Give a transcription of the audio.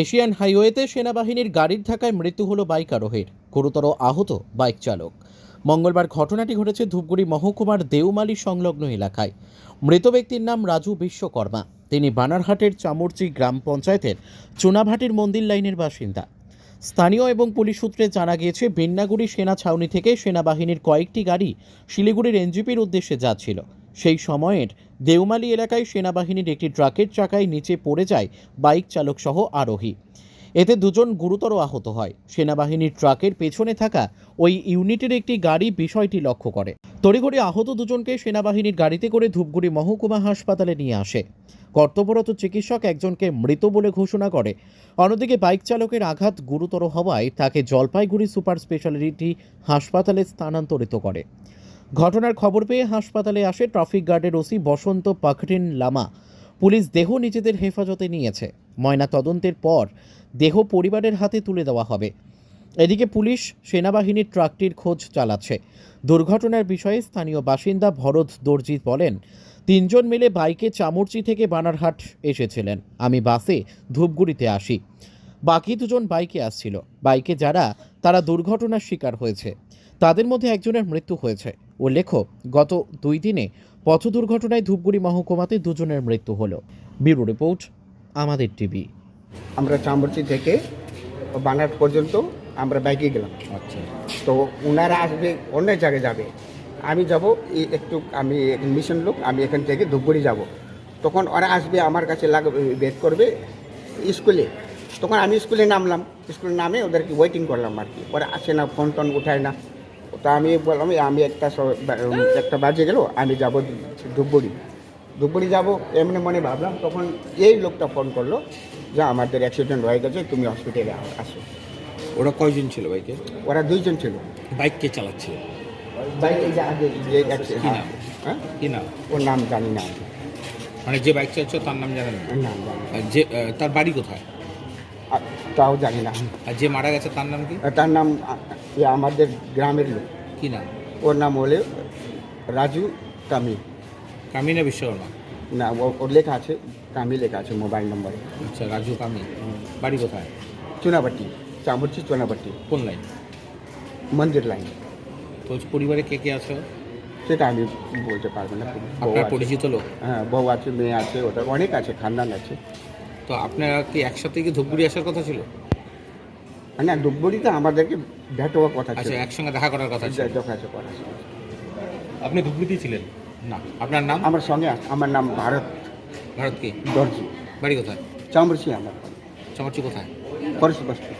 Asian হাইওয়েতে সেনাবাহিনীর গাড়ির ধাক্কায় মৃত্যু হলো বাইক আরোহীর। গুরুতর আহত বাইক চালক। মঙ্গলবার ঘটনাটি ঘটেছে ধূপগুড়ি মহকুমার দেউমালি সংলগ্ন এলাকায়। মৃত ব্যক্তির নাম রাজু বিশ্বকর্মা। তিনি বানারহাটের চামুরচি গ্রাম পঞ্চায়েতের চুনাভাটির মন্দির লাইনের বাসিন্দা। স্থানীয় এবং পুলিশ সূত্রে জানা গিয়েছে, বিন্নাগুড়ি সেনা ছাউনি থেকে সেনাবাহিনীর কয়েকটি গাড়ি শিলিগুড়ির এনজিপির উদ্দেশ্যে যাচ্ছিল। সেই সময়ের দেউমালি এলাকায় সেনাবাহিনীর একটি ট্রাকের চাকায় নিচে পড়ে যায় বাইক চালক সহ আরোহী। এতে দুজন গুরুতর আহত হয়। সেনাবাহিনীর ট্রাকের পেছনে থাকা ওই ইউনিটের একটি গাড়ি বিষয়টি লক্ষ্য করে। তড়িঘড়ি আহত দুজনকে সেনাবাহিনীর গাড়িতে করে ধূপগুড়ি মহকুমা হাসপাতালে নিয়ে আসে। কর্তব্যরত চিকিৎসক একজনকে মৃত বলে ঘোষণা করে। অন্যদিকে বাইক চালকের আঘাত গুরুতর হওয়ায় তাকে জলপাইগুড়ি সুপার স্পেশালিটি হাসপাতালে স্থানান্তরিত করে। ঘটনার খবর পেয়ে হাসপাতালে আসে ট্রাফিক গার্ডের ওসি বসন্ত পাখরিন লামা। পুলিশ দেহ নিজেদের হেফাজতে নিয়েছে। ময়না তদন্তের পর দেহ পরিবারের হাতে তুলে দেওয়া হবে। এদিকে পুলিশ সেনাবাহিনীর ট্রাকটির খোঁজ চালাচ্ছে। দুর্ঘটনার বিষয়ে স্থানীয় বাসিন্দা ভরত দর্জি বলেন, তিনজন মিলে বাইকে চামুরচি থেকে বানারহাট এসেছিলেন। আমি বাসে ধূপগুড়িতে আসি। বাকি দুজন বাইকে আসছিল। বাইকে যারা, তারা দুর্ঘটনার শিকার হয়েছে। তাদের মধ্যে একজনের মৃত্যু হয়েছে। উল্লেখ্য গত দুই দিনে পথ দুর্ঘটনায় ধূপগুড়ি মহকুমাতে দুজনের মৃত্যু হলো। ব্যুরো রিপোর্ট আমাদের টিভি। আমরা চামড়চি থেকে বানার পর্যন্ত আমরা বাইকে গেলাম। আচ্ছা। তো ওনারা আসবে অন্য জায়গায় যাবে। আমি যাব একটু আমি মিশন লোক আমি এখান থেকে ধূপগুড়ি যাব। তখন ওরা আসবে আমার কাছে লাগ বের করবে স্কুলে। তখন আমি স্কুলে নামলাম। স্কুলে নামে ওদেরকে ওয়েটিং করলাম আর কি। ওরা আসে না ফোন টোন উঠায় না। তো আমি বললাম আমি একটা একটা বাজে গেল আমি যাব ধুপগুড়ি। ধুপগুড়ি যাব এমনি মনে ভাবলাম তখন এই লোকটা ফোন করল যে আমাদের অ্যাক্সিডেন্ট হয়ে গেছে তুমি হসপিটালে আসো। ওরা কয়জন ছিল বাইকে? ওরা দুইজন ছিল। বাইক কে চালাচ্ছিল? বাইক এই যে আগে যে? হ্যাঁ? কি নাম? ওর নাম জানি না। মানে যে বাইক চালাচ্ছিল তার নাম জানেন না? যে তার বাড়ি কোথায়? আর তাও জানি না। আর যে মারা গেছে তার নাম কি? তার নাম আমাদের গ্রামের লোক। কি নাম? ওর নাম হলে রাজু কামি কামি না বিশ্বকর্মা? না ওর লেখা আছে কামি লেখা আছে মোবাইল নম্বর। আচ্ছা রাজু কামি বাড়ি কোথায়? চুনাবাটি চামড়চি চুনাবাটি। কোন লাইন? মন্দির লাইন। তো পরিবারে কে কে আছে? সেটা আমি বলতে পারব না। আপনার পরিচিত লোক? হ্যাঁ বউ আছে মেয়ে আছে ওটা অনেক আছে খানদান আছে। তো আপনারা কি একসাথে কি ধূপগুড়ি আসার কথা ছিল? না ধূপগুড়িতে আমাদেরকে ভেট হওয়ার কথা ছিল। আচ্ছা একসঙ্গে দেখা করার কথা ছিল। দেখা আছে কথা ছিল। আপনি ধূপগুড়িতেই ছিলেন? না। আপনার নাম? আমার সঙ্গে আছে। আমার নাম ভারত। ভারত কি? দর্জি। বাড়ি কোথায়? চামড়ছি আমার চামারচি কোথায়? ফরেস্ট বস্তি।